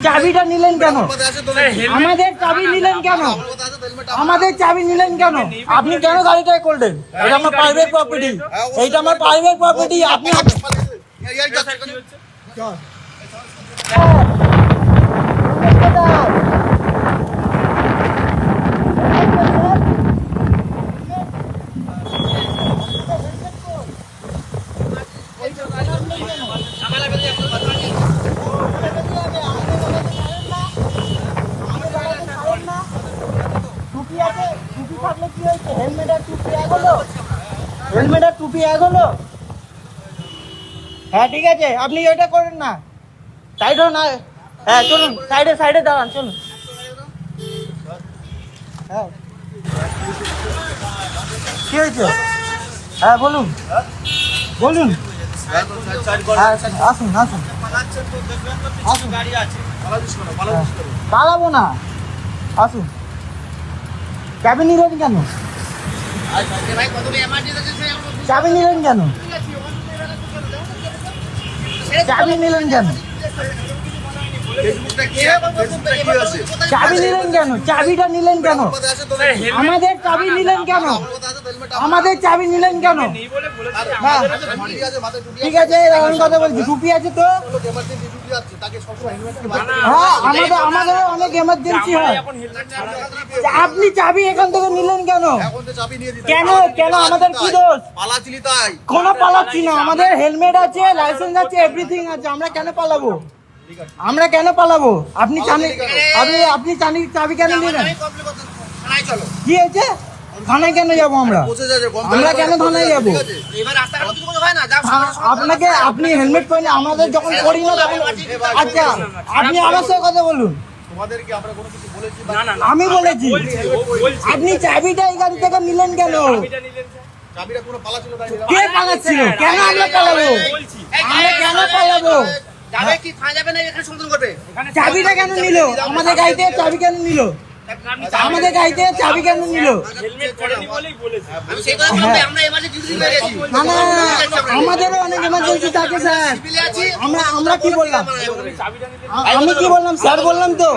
চাবিটা নিলেন কেন আমাদের চাবি নিলেন কেন আমাদের চাবি নিলেন কেন আপনি কেন গাড়িটাই করলেন এটা আমার প্রাইভেট প্রপার্টি এইটা আমার প্রাইভেট প্রপার্টি আপনি টুপি আছে টুপি থাকলে কি হয়েছে হেলমেট আর টুপি এক হলো হলো হ্যাঁ ঠিক আছে। আপনি ওইটা করেন না। সাইড না হ্যাঁ চলুন সাইডে সাইডে দাঁড়ান, চলুন। হ্যাঁ। কি হয়েছে? হ্যাঁ বলুন। বলুন। হ্যাঁ আসুন আসুন। আসুন। হ্যাঁ। পালাবো না। আসুন। চাবি নিলেন কেন? চাবি নিলেন কেন? চাবি নিলেন কেন? চাবি নিলেন কেন? চাবিটা নিলেন কেন? আমাদের চাবি নিলেন কেন? আমাদের চাবি নিলেন কেন? ঠিক আছে এরকম কথা বলছি। টুপি আছে তো? হ্যাঁ আমাদের আমাদের অনেক এমার্জেন্সি হয়। আপনি চাবি এখান থেকে নিলেন কেন? কেন? কেন? আমাদের কি দোষ? পালাচিলি তাই। কোনো পালাচ্ছি না। আমাদের হেলমেট আছে লাইসেন্স আছে এভরিথিং আছে। আমরা কেন পালাবো? আমরা কেন পালাবো? আপনি জানেন আপনি আপনি জানি চাবি কেন নিলেন কি হয়েছে? থানায় কেন যাব আমরা? আমরা কেন থানায় যাব? হয় আপনাকে আপনি হেলমেট পরে আমাদের যখন করি না তখন আচ্ছা আপনি আমার সাথে কথা বলুন। তোমাদের কি আমরা কোনো কিছু বলেছি বা আমি বলেছি। আপনি চাবিটা এই গাড়ি থেকে নিলেন কেন? চাবিটা কোনো? পালাছিল তাই নিলাম। কে পালাচ্ছিল? কেন আমরা পালাবো? আমরা কেন পালাবো? যাবে কি থানা যাবে না এখানে সমাধান করবে? চাবিটা কেন নিল? আমাদের গাড়িতে চাবি কেন নিল? আমাদের গাড়িতে চাবি কেন নিল? হয়ে। আমাদেরও অনেক এমার্জেন্সি থাকে স্যার। আমরা আমরা কি বললাম? আমি কি বললাম? স্যার বললাম তো।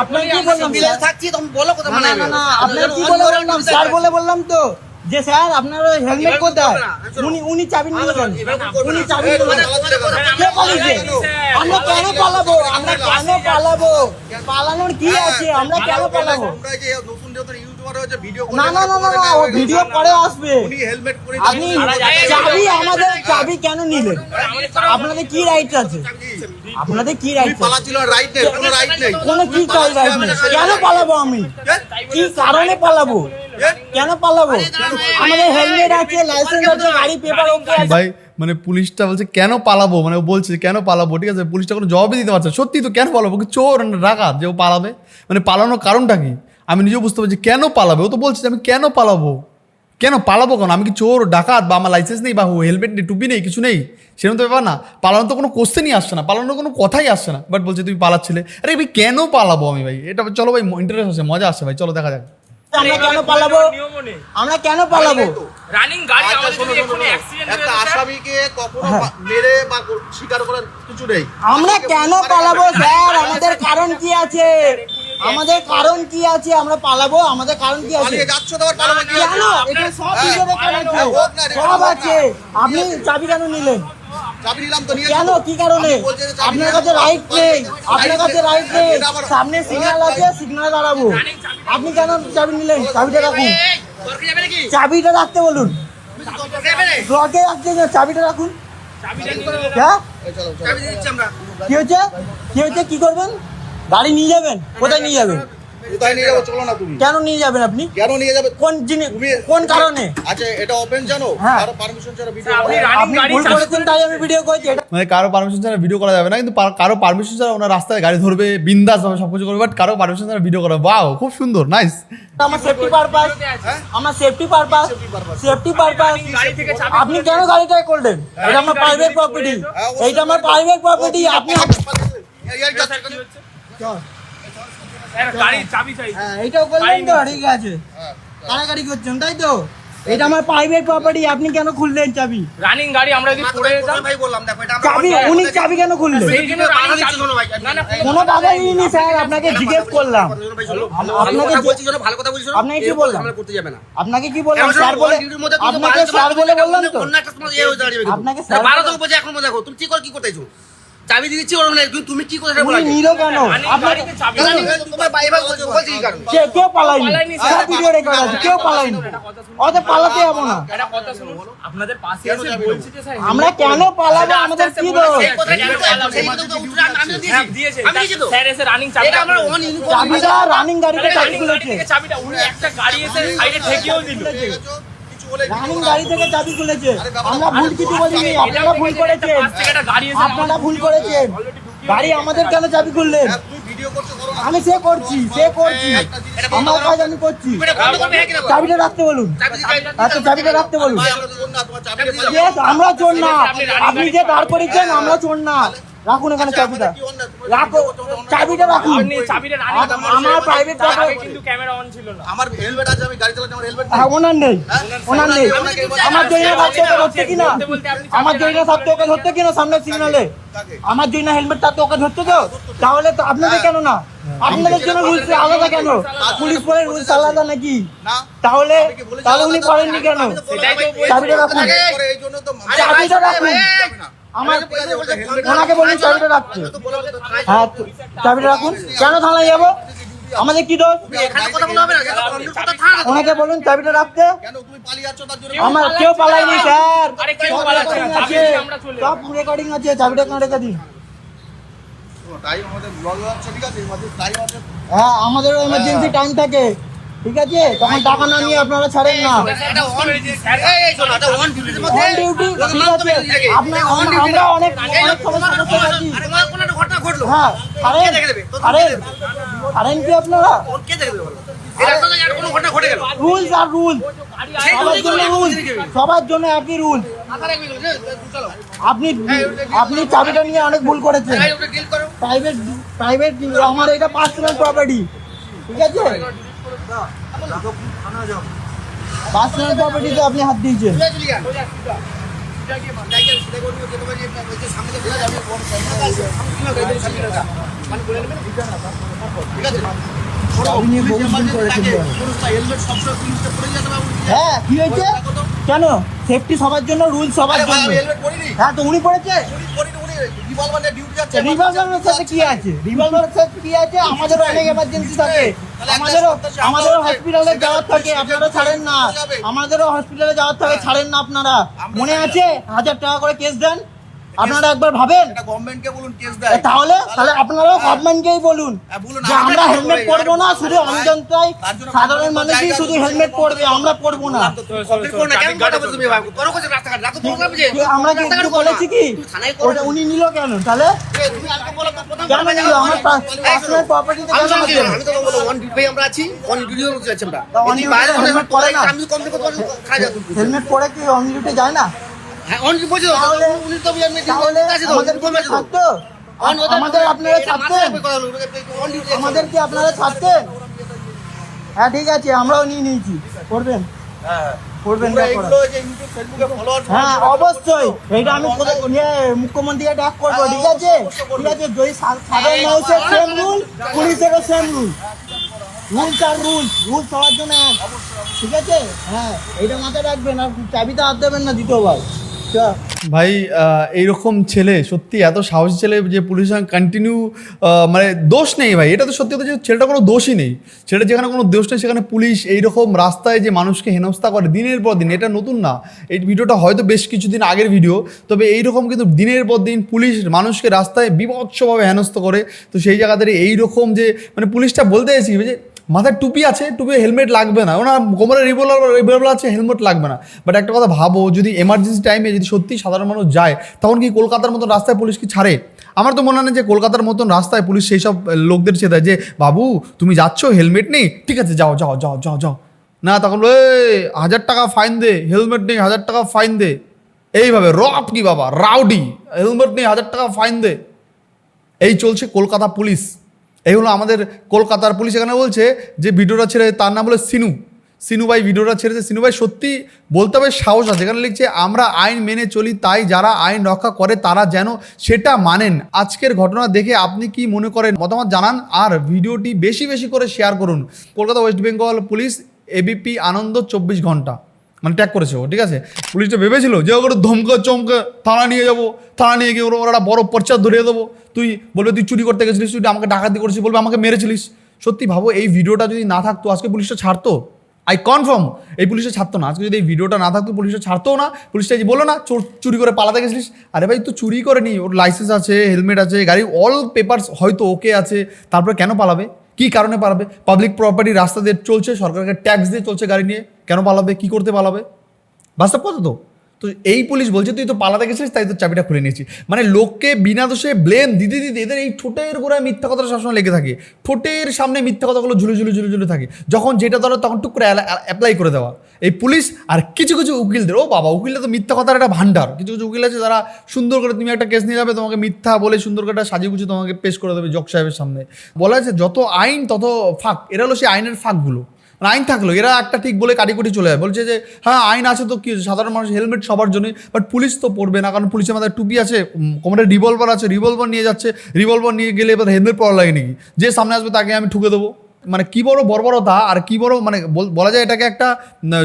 আপনার কি বললাম? থাকছি তখন বলো কথা মানে না না আপনার কি বলে বললাম? স্যার বলে বললাম তো। যে স্যার আপনার হেলমেট কোথায়? উনি উনি চাবি নিয়ে গেলেন উনি চাবি নিয়ে কে পালিয়েছে আমরা কেন পালাবো? আমরা কেন পালাবো? পালানোর কি আছে? আমরা কেন পালাবো? না না না না না ও ভিডিও পরে আসবে। উনি হেলমেট পরে আপনি চাবি আমাদের চাবি কেন নিলেন? আপনাদের কি রাইট আছে? আপনাদের কি রাইট কোনো রাইট নেই। কোনো কি রাইট নেই কেন পালাবো আমি? কি কারণে পালাবো? কেন পালাবো? আমাদের হেলমেট আছে লাইসেন্স আছে গাড়ি পেপার ওকে আছে। ভাই মানে পুলিশটা বলছে কেন পালাবো? মানে বলছে কেন পালাবো? ঠিক আছে পুলিশটা কোনো জবাবই দিতে পারছে সত্যি তো কেন পালাবো? চোর ডাকাত যে ও পালাবে? মানে পালানোর কারণটা কি? আমি নিজেও বুঝতে পারছি কেন পালাবে? ও তো বলছে যে আমি কেন পালাবো? কেন পালাবো কেন? আমি কি চোর ডাকাত বা আমার লাইসেন্স নেই বা হেলমেট নেই টুপি নেই কিছু নেই? সেরকম তো ব্যাপার না। পালানো তো কোনো কোশ্চেনই আসছে না পালানোর কোনো কথাই আসছে না। বাট বলছে তুমি পালাচ্ছিলে। আরে ভাই কেন পালাবো আমি ভাই? এটা চলো ভাই ইন্টারেস্ট আছে মজা আসছে ভাই চলো দেখা যাক। আমরা কেন পালাবো আমরা কেন পালাবো রানিং গাড়ি আচ্ছা, আমাদের। অ্যাক্সিডেন্ট একটা আসামিকে কখনো হ্যাঁ। মেরে বা করার কিছু নেই আমরা কেন পালাবো স্যার আমাদের কারণ কি আছে আমাদের কারণ কি আছে আমরা পালাবো আমাদের কারণ কি আছে কেন এটা সব হ্যাঁ, সব আপনি চাবি কেন নিলেন কেন? কি কারণে? আপনার কাছে রাইট নেই আপনার কাছে রাইট নেই। সামনে সিগন্যাল আছে সিগন্যাল দাঁড়াবো আপনি কেন চাবি নিলেন? চাবিটা রাখুন। চাবিটা রাখতে বলুন? ব্লকে রাখতে চাবিটা রাখুন। হ্যাঁ? কি হচ্ছে? কি হচ্ছে? কি করবেন? গাড়ি নিয়ে যাবেন? কোথায় নিয়ে যাবেন? কোথায় নিয়ে যাব চলো না তুমি কেন নিয়ে যাবেন আপনি কেন নিয়ে যাবে কোন জিনিস কোন কারণে আচ্ছা এটা ওপেন জানো হ্যাঁ। কারও পারমিশন ছাড়া ভিডিও আপনি করা running আপনি গাড়ি ভুল করেছেন তাই আমি ভিডিও করেছি এটা মানে কারও পারমিশন ছাড়া ভিডিও করা যাবে না কিন্তু কারও পারমিশন ছাড়া ওনার রাস্তায় গাড়ি ধরবে বিন্দাস হবে সব কিছু করবে বাট কারও পারমিশন ছাড়া ভিডিও করা বাও খুব সুন্দর নাইস আমার সেফটি পারপাস আমার সেফটি পারপাস সেফটি পারপাস আপনি কেন গাড়িটা করলেন এটা আমার প্রাইভেট প্রপার্টি এইটা আমার প্রাইভেট প্রপার্টি আপনি এইটাও করলেন তো ঠিক আছে। কারাগারি করছেন তাই তো? এটা আমার প্রাইভেট প্রপার্টি আপনি কেন খুললেন চাবি? রানিং গাড়ি আমরা যদি পড়ে যেতাম ভাই বললাম দেখো এটা চাবি উনি চাবি। কেন খুললেন? সেই জন্য বাধা running শোনো ভাই। না না কোনো বাধা দিইনি স্যার আপনাকে জিজ্ঞেস করলাম। আপনাকে আপনাকে বলছি শোনো ভালো কথা বলছি শোনো। আপনাকে কি বললাম? ঝামেলা করতে যাবে না। আপনাকে কি বললাম? স্যার বলে আপনাকে স্যার বলে বললাম তো। অন্য একটা সময় এ হয়ে দাঁড়িয়ে আপনাকে স্যার বারো বলে- তো বলছে এখন দেখো তুমি কি করে কি করতেছো? চাবি দিয়ে দিচ্ছি ওর মানে কিন্তু তুমি কি করে সেটা বলো উনি আগে। নিল কেন আপনাকে চাবি না, তোমার ভাই বলছে বলছি কি কারণে? কে কেউ স্যার স্যার। ভিডিও রেকর্ড আছে কেউ পালায়নি? অত পালাতে যাব না। একটা কথা শুনুন আপনাদের পাশে এসে বলছি যে স্যার আমরা কেন পালাবো? আমাদের কি দোষ? সেই কথা কিন্তু সেই কথা তো উত্তর আমি- দিয়েছি। আমি দিয়েছি স্যার এসে রানিং এটা আমরা খুলে on চাবিটা রানিং গাড়িতে চাবি খুলেছে চাবিটা উনি একটা গাড়ি এসে সাইডে ঠেকিয়েও দিল। রানিং গাড়ি থেকে চাবি খুলেছে আমরা ভুল কিছু বলিনি আপনারা ভুল করেছেন। আপনারা ভুল করেছেন। গাড়ি আমাদের কেন চাবি খুললেন আমি সে করছি সে করছি। আমার কাজ আমি করছি। হ্যাঁ? চাবিটা রাখতে বলুন। আচ্ছা চাবিটা রাখতে বলুন। আমরা চোর না আপনি যে দাঁড় করেছেন আমরা চোর না। রাখুন এখানে চাবিটা। রাখো চাবিটা রাখুন। আপনি চাবিটা রানিং আমার প্রাইভেট কিন্তু ক্যামেরা অন ছিল না। আমার হেলমেট আছে আমি গাড়ি চালাচ্ছি আমার হেলমেট হ্যাঁ ওনার নেই। ওনার নেই। আমার জয়না থাকতে ওকে ধরতে আমার জয়না থাকতে ওকে ধরতে কিনা সামনে সিগনালে? আমার জয়না হেলমেট থাকতে ওকে ধরতে তো? তাহলে তো আপনাদের কেন না? আপনাদের জন্য রুলস আলাদা কেন? পুলিশ পরে রুলস আলাদা নাকি? তাহলে তাহলে উনি করেননি কেন? সেটাই তো বলছি। চাবিটা রাখুন। চাবিটা রাখুন। ওনাকে বলুন চাবিটা রাখতে হ্যাঁ চাবিটা রাখুন। কেন থানায় যাব? আমাদের কি দোষ? ওনাকে বলুন চাবিটা রাখতে। কেন তুমি পালিয়ে যাচ্ছ তার জন্য? আমার কেউ স্যার। সব রেকর্ডিং আছে দিয়ে আমরা চলে সব রেকর্ডিং আছে চাবিটা কেন রেখে দিন? টাইম আমাদের ব্লগ হচ্ছে ঠিক আছে? আমাদের টাইম আছে। হ্যাঁ আমাদেরও এমার্জেন্সি টাইম থাকে। ঠিক আছে? তখন টাকা না নিয়ে আপনারা ছাড়েন না। আমরা অনেক। হ্যাঁ ছাড়েন ছাড়েন কে আপনারা? আর। রুলস সবার জন্য রুল সবার জন্য একই রুল মাথা রাখবি না, যে, তুই চলো। আপনি আপনি চাবিটা নিয়ে অনেক ভুল করেছেন। প্রাইভেট প্রাইভেট আমার এটা পার্সোনাল প্রপার্টি ঠিক আছে? পার্সোনাল প্রপার্টিতে আপনি হাত দিয়েছেন। হ্যাঁ কি হয়েছে? কেন? সেফটি সবার জন্য রুল সবার জন্য। হ্যাঁ তো উনি পড়েছে? ডিউটি যাচ্ছে রিভলভারের সাথে কি আছে? রিভলভারের সাথে কি আছে? আমাদেরও অনেক এমার্জেন্সি থাকে। আমাদেরও আমাদেরও হসপিটালে যাওয়ার থাকে আপনারা ছাড়েন না। আমাদেরও হসপিটালে যাওয়ার থাকে ছাড়েন না আপনারা। মনে আছে? হাজার টাকা করে কেস দেন। আপনারা একবার ভাবেন? গভর্নমেন্টকে বলুন কেস দেয়। তাহলে তাহলে আপনারাও গভর্নমেন্টকেই বলুন হ্যাঁ, যে আমরা হেলমেট পরবো না শুধু আমজনতাই সাধারণ মানুষই শুধু হেলমেট পরবে আমরা পরবো না। আমরা কি রাস্তাঘাট কিছু করো না। বলেছি কি? ওটা উনি নিল কেন? তাহলে? কেন নিল? আমার পার্সোনাল প্রপার্টিতে কেন নিল? আমি বলব, আমরা আছি, আমরা। পরে না। হেলমেট পরে কি অনলিউটে যায় না? হ্যাঁ, উনি তো আছে তো, আমাদের কমে আছে তো। আমাদের আপনারা ছাড়তেন? আমাদের কি আপনারা ছাড়তেন? হ্যাঁ ঠিক আছে আমরাও নিয়ে নিয়েছি। করবেন? করবেন তোমরা back করা। এগুলো যে ইউটিউব ফেসবুকে ফলোয়ার হ্যাঁ অবশ্যই। এইটা আমি ইয়ে মুখ্যমন্ত্রীকে ডাক করব ঠিক আছে? ঠিক আছে যদি সা- সাধারণ মানুষের সেম রুল পুলিশেরও সেম রুল রুলস আর রুলস রুল সবার জন্য এক। ঠিক আছে? হ্যাঁ এইটা মাথায় রাখবেন আর চাবিতে হাত দেবেন না দ্বিতীয়বার। ভাই এইরকম ছেলে, সত্যি এত সাহসী ছেলে যে পুলিশ কন্টিনিউ মানে দোষ নেই ভাই। এটা তো সত্যি কথা যে ছেলেটা কোনো দোষই নেই। ছেলেটা যেখানে কোনো দোষ নেই, সেখানে পুলিশ এইরকম রাস্তায় যে মানুষকে হেনস্থা করে দিনের পর দিন, এটা নতুন না। এই ভিডিওটা হয়তো বেশ কিছুদিন আগের ভিডিও, তবে এইরকম কিন্তু দিনের পর দিন পুলিশ মানুষকে রাস্তায় বিভৎসভাবে হেনস্থ করে। তো সেই জায়গা থেকে এইরকম যে মানে পুলিশটা বলতে চাইছি যে মাথায় টুপি আছে, টুপি হেলমেট লাগবে না। ওনার কোমরে রিভলভার রিভলভার আছে হেলমেট লাগবে না। বাট একটা কথা ভাবো, যদি এমার্জেন্সি টাইমে যদি সত্যি সাধারণ মানুষ যায়, তখন কি কলকাতার মতন রাস্তায় পুলিশ কি ছাড়ে? আমার তো মনে হয় যে কলকাতার মতন রাস্তায় পুলিশ সেই সব লোকদের ছেড়ে দেয় যে, বাবু, তুমি যাচ্ছ হেলমেট নেই? ঠিক আছে, যাও যাও যাও যাও যাও। না, তখন এই, হাজার টাকা ফাইন দে হেলমেট নেই, হাজার টাকা ফাইন দে। এইভাবে রপ কি বাবা রাউডি হেলমেট নেই, হাজার টাকা ফাইন দে। এই চলছে কলকাতা পুলিশ। এই হলো আমাদের কলকাতার পুলিশ, এখানে বলছে যে ভিডিওটা ছেড়ে, তার নাম হলো সিনু। সিনুভাই ভিডিওটা ছেড়েছে। সিনুভাই সত্যি বলতে হবে সাহস আছে। যেখানে লিখছে, আমরা আইন মেনে চলি, তাই যারা আইন রক্ষা করে, তারা যেন সেটা মানেন। আজকের ঘটনা দেখে আপনি কি মনে করেন? মতামত জানান আর ভিডিওটি বেশি বেশি করে শেয়ার করুন। Kolkata West Bengal police ABP Ananda, Chabbish Ghanta. মানে ট্যাগ করেছে ও, ঠিক আছে? পুলিশটা ভেবেছিল যে ওগুলো ধমকে চমকে থানা নিয়ে যাব, থানা নিয়ে গিয়ে ওরা একটা বড় পর্চা ধরিয়ে দেবো। তুই বলবে, তুই চুরি করতে গেছিলিস, তুই আমাকে ডাকাতি করেছিস বলবে, আমাকে মেরেছিলিস। সত্যি ভাবো, এই ভিডিওটা যদি না থাকতো, আজকে পুলিশটা ছাড়তো? আই কনফার্ম এই পুলিশে ছাড়তো না। আজকে যদি এই ভিডিওটা না থাকতো পুলিশে ছাড়তো না। পুলিশটা যে বলল না, চোর, চুরি করে পালাতে গেছিলিস? আরে ভাই তুই চুরি করে নি। ওর লাইসেন্স আছে হেলমেট আছে গাড়ির অল পেপারস হয়তো ওকে আছে। তারপরে কেন পালাবে? কি কারণে পালাবে? পাবলিক প্রপার্টি রাস্তা দিয়ে চলছে, সরকারকে ট্যাক্স দিয়ে চলছে গাড়ি নিয়ে। কেন পালাবে, কি করতে পালাবে? বাস্তব কথা তো। তো এই পুলিশ বলছে, তুই তো পালাতে গেছিলিস, তাই তো চাবিটা খুলে নিয়েছি। মানে লোককে বিনা দোষে ব্লেম দিতে দিতে এদের এই ঠোঁটের গোড়ায় মিথ্যা কথাটা সবসময় লেগে থাকে। ঠোঁটের সামনে মিথ্যা কথাগুলো ঝুলে ঝুলে ঝুলে ঝুলে থাকে। যখন যেটা ধরো, তখন টুক করে অ্যাপ্লাই করে দেওয়া। এই পুলিশ আর কিছু কিছু উকিলদের, ও বাবা উকিলটা তো মিথ্যা কথার একটা ভান্ডার কিছু কিছু উকিল আছে যারা সুন্দর করে, তুমি একটা কেস নিয়ে যাবে, তোমাকে মিথ্যা বলে সুন্দর করে সাজিয়ে গুছিয়ে তোমাকে পেশ করে দেবে জক সাহেবের সামনে। বলা আছে যত আইন, তত ফাঁক। এরা হলো সেই আইনের ফাঁকগুলো। আইন থাকল, এরা একটা ঠিক বলে কাটিকুটি চলে যায়। বলছে যে হ্যাঁ আইন আছে তো, কি সাধারণ মানুষ হেলমেট সবার জন্যই বাট পুলিশ তো পড়বে না, কারণ পুলিশের মাথায় টুপি আছে কোমরে রিভলভার আছে রিভলভার নিয়ে যাচ্ছে রিভলভার নিয়ে গেলে এবার হেলমেট পরা লাগে নাকি? যে সামনে আসবে তাকে আমি ঠুকে দেবো। মানে কী বড় বর্বরতা, আর কী বড় মানে বল- যায় এটাকে একটা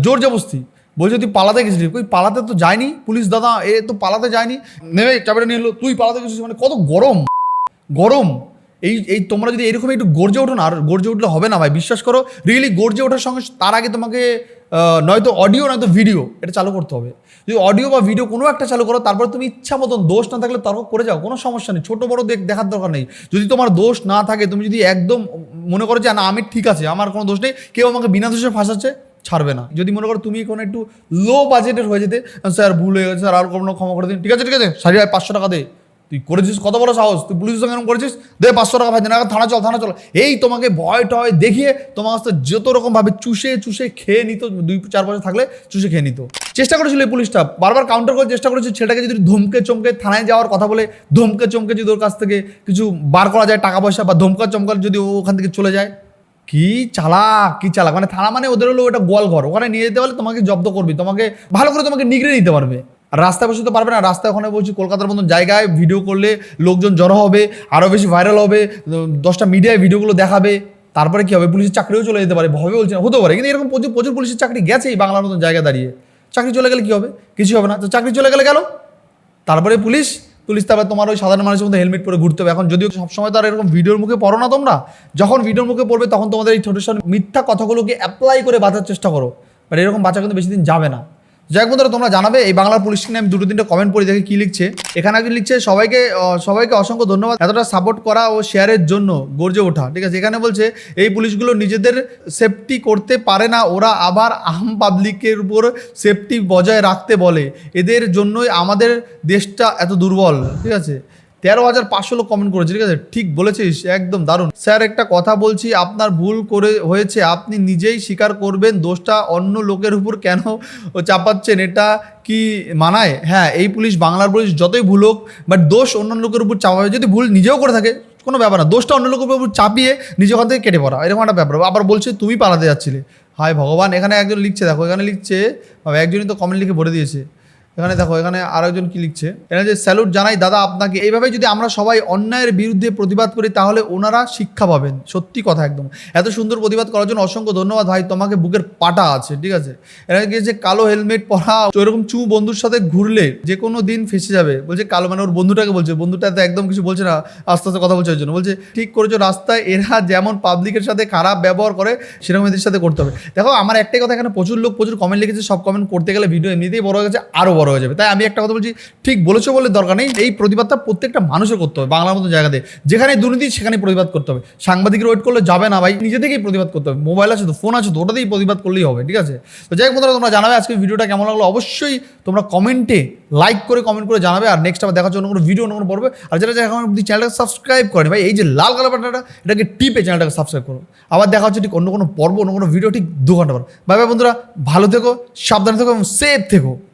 জোর জবস্তি বলছে, তুই পালাতে গেছিলি? কই, পালাতে তো যায়নি পুলিশ দাদা, এ তো পালাতে যায়নি। নেমে চাবিটা নিয়ে এলো, তুই পালাতে গেছিস মানে কত গরম গরম। এই এই তোমরা যদি এরকম একটু গর্জে ওঠো না, আর গর্জে উঠলে হবে না ভাই, বিশ্বাস করো রিয়েলি গর্জে ওঠার সঙ্গে তার আগে তোমাকে নয়তো অডিও নয়তো ভিডিও এটা চালু করতে হবে। যদি অডিও বা ভিডিও কোনো একটা চালু করো, তারপর তুমি ইচ্ছা মতন দোষ না থাকলে তর্ক করে যাও, কোনো সমস্যা নেই, ছোটো বড়ো দেখ, দেখার দরকার নেই। যদি তোমার দোষ না থাকে, তুমি যদি একদম মনে করো যে, না, আমি ঠিক আছে, আমার কোনো দোষ নেই, কেউ আমাকে বিনা দোষে ফাঁসাচ্ছে, ছাড়বে না। যদি মনে করো তুমি কোনো একটু লো বাজেটের হয়ে যেতে, স্যার, ভুল হয়ে গেছে, স্যার, আর কোনো ক্ষমা করে দিন। ঠিক আছে ঠিক আছে সারি পাঁচশো টাকা দে। তুই করেছিস? কত বড় সাহস? তুই পুলিশের সঙ্গে এরকম করেছিস? দে পাঁচশো টাকা ভাই আগে থানা চল থানা চল। এই তোমাকে ভয় টয় দেখিয়ে তোমার কাছে যত রকম ভাবে চুষে চুষে খেয়ে নিত, দুই, চার বছর থাকলে চুষে খেয়ে নিত। চেষ্টা করেছিল এই পুলিশটা। বারবার কাউন্টার করার চেষ্টা করেছে ছেলেটাকে যদি ধমকে চমকে থানায় যাওয়ার কথা বলে, ধমকে চমকে যদি ওর কাছ থেকে কিছু বার করা যায় টাকা পয়সা বা ধমকা চমকা যদি ওখান থেকে চলে যায়, কি চালাক কি চালাক? মানে থানা মানে ওদের হলো ওটা গোয়াল ঘর। ওখানে নিয়ে যেতে পারলে তোমাকে জব্দ করবে, তোমাকে ভালো করে তোমাকে নিগড়ে নিতে পারবে। রাস্তায় বসে তো পারবে না, রাস্তায় ওখানে বলছি কলকাতার মতন জায়গায় ভিডিও করলে লোকজন জড়ো হবে আরও বেশি ভাইরাল হবে, দশটা মিডিয়ায় ভিডিওগুলো দেখাবে, তারপরে কি হবে? পুলিশের চাকরিও চলে যেতে পারে, ভবে বলছে না হতে পারে, কিন্তু এরকম প্রচুর প্রচুর পুলিশের চাকরি গেছে এই বাংলার মতন জায়গায় দাঁড়িয়ে। চাকরি চলে গেলে কি হবে? কিছু হবে না। তো চাকরি চলে গেলে গেল, তারপরে পুলিশ পুলিশ তারপর তোমার ওই সাধারণ মানুষের মধ্যে হেলমেট পরে ঘুরতে হবে। এখন যদিও সবসময় তো আর এরকম ভিডিওর মুখে পড়ো না তোমরা, যখন ভিডিওর মুখে পড়বে তখন তোমাদের এই ছোটো ছোটো মিথ্যা কথাগুলোকে অ্যাপ্লাই করে বাঁচার চেষ্টা করো। বাট এরকম বাঁচা কিন্তু বেশি দিন যাবে না। যাই বন্ধুরা, তোমরা জানাবে, এই বাংলার পুলিশ নিয়ে আমি দুটো তিনটে কমেন্ট পড়ি, দেখে কি লিখছে। এখানে কি লিখছে, সবাইকে সবাইকে অসংখ্য ধন্যবাদ এতটা সাপোর্ট করা ও শেয়ারের জন্য, গর্জে ওঠা। ঠিক আছে, এখানে বলছে, এই পুলিশগুলো নিজেদের সেফটি করতে পারে না, ওরা আবার আহম পাবলিকের উপর সেফটি বজায় রাখতে বলে। এদের জন্যই আমাদের দেশটা এত দুর্বল। ঠিক আছে? তেরো হাজার পাঁচশো লোক কমেন্ট করেছে, ঠিক আছে? ঠিক বলেছিস, একদম দারুণ। স্যার, একটা কথা বলছি, আপনার ভুল করে হয়েছে, আপনি নিজেই স্বীকার করবেন, দোষটা অন্য লোকের উপর কেন চাপাচ্ছেন? এটা কি মানায়? হ্যাঁ এই পুলিশ, বাংলার পুলিশ, যতই ভুল হোক বাট দোষ অন্য লোকের উপর চাপাবে যদি ভুল নিজেও করে থাকে, কোনো ব্যাপার না। দোষটা অন্য লোকের উপর চাপিয়ে নিজে ওখান থেকে কেটে পড়া, এরকম একটা ব্যাপার। আবার বলছে, তুমি পালাতে যাচ্ছিলে। হায় ভগবান, এখানে একজন লিখছে, দেখো, এখানে লিখছে একজনই তো কমেন্ট লিখে ভরে দিয়েছে। এখানে দেখো, এখানে আরেকজন কি লিখছে? এখানে যে, স্যালুট জানাই, দাদা, আপনাকে। এইভাবে যদি আমরা সবাই অন্যায়ের বিরুদ্ধে প্রতিবাদ করি, তাহলে ওনারা শিক্ষা পাবেন। সত্যি কথা একদম। এত সুন্দর প্রতিবাদ করার জন্য অসংখ্য ধন্যবাদ। ভাই, তোমাকে বুকের পাটা আছে, ঠিক আছে? এখানে গিয়েছে কালো হেলমেট পরা ওইরকম চু বন্ধুর সাথে ঘুরলে যে কোনো দিন ফেসে যাবে। বলছে, কালো মানে ওর বন্ধুটাকে বলছে। বন্ধুটা তো একদম কিছু বলছে না, আস্তে আস্তে কথা বলছে ওই জন্য। বলছে, ঠিক করেছ, রাস্তায় এরা যেমন পাবলিকের সাথে খারাপ ব্যবহার করে, সেরকম এদের সাথে করতে হবে। দেখো, আমার একটাই কথা, এখানে প্রচুর লোক প্রচুর কমেন্ট লিখেছে, সব কমেন্ট করতে গেলে ভিডিও এমনিতেই বড় হয়ে গেছে আরও বড় হয়ে যাবে। তাই আমি একটা কথা বলছি, ঠিক বলেছ বলে দরকার নেই, এই প্রতিবাদটা প্রত্যেকটা মানুষের করতে হবে, বাংলার মতো জায়গাতে। যেখানে দুর্নীতি, সেখানে প্রতিবাদ করতে হবে। সাংবাদিকের ওয়েট করলে যাবে না ভাই, নিজে থেকেই প্রতিবাদ করতে হবে। মোবাইল আছে তো ফোন আছে তো, ওটাতেই প্রতিবাদ করলেই হবে, ঠিক আছে? তো যাই হোক বন্ধুরা, তোমরা জানাবে আজকে ভিডিওটা কেমন লাগল? অবশ্যই তোমরা কমেন্টে লাইক করে কমেন্ট করে জানাবে, আর নেক্সট আবার দেখার জন্য কোনো ভিডিও অন্য কোনো পড়বে। আর যারা যারা এখন অব্দি সাবস্ক্রাইব করে ভাই, এই যে লাল কালার বাটনটা, এটাকে টিপে চ্যানেলটাকে সাবস্ক্রাইব করো। আবার দেখা হচ্ছে ঠিক অন্য কোনো পর্ব, অন্য কোনো ভিডিও ঠিক দু ঘণ্টা পর। বাই বাই বন্ধুরা, ভালো থেকো, সাবধানে থেকো এবং সেফ থেকো।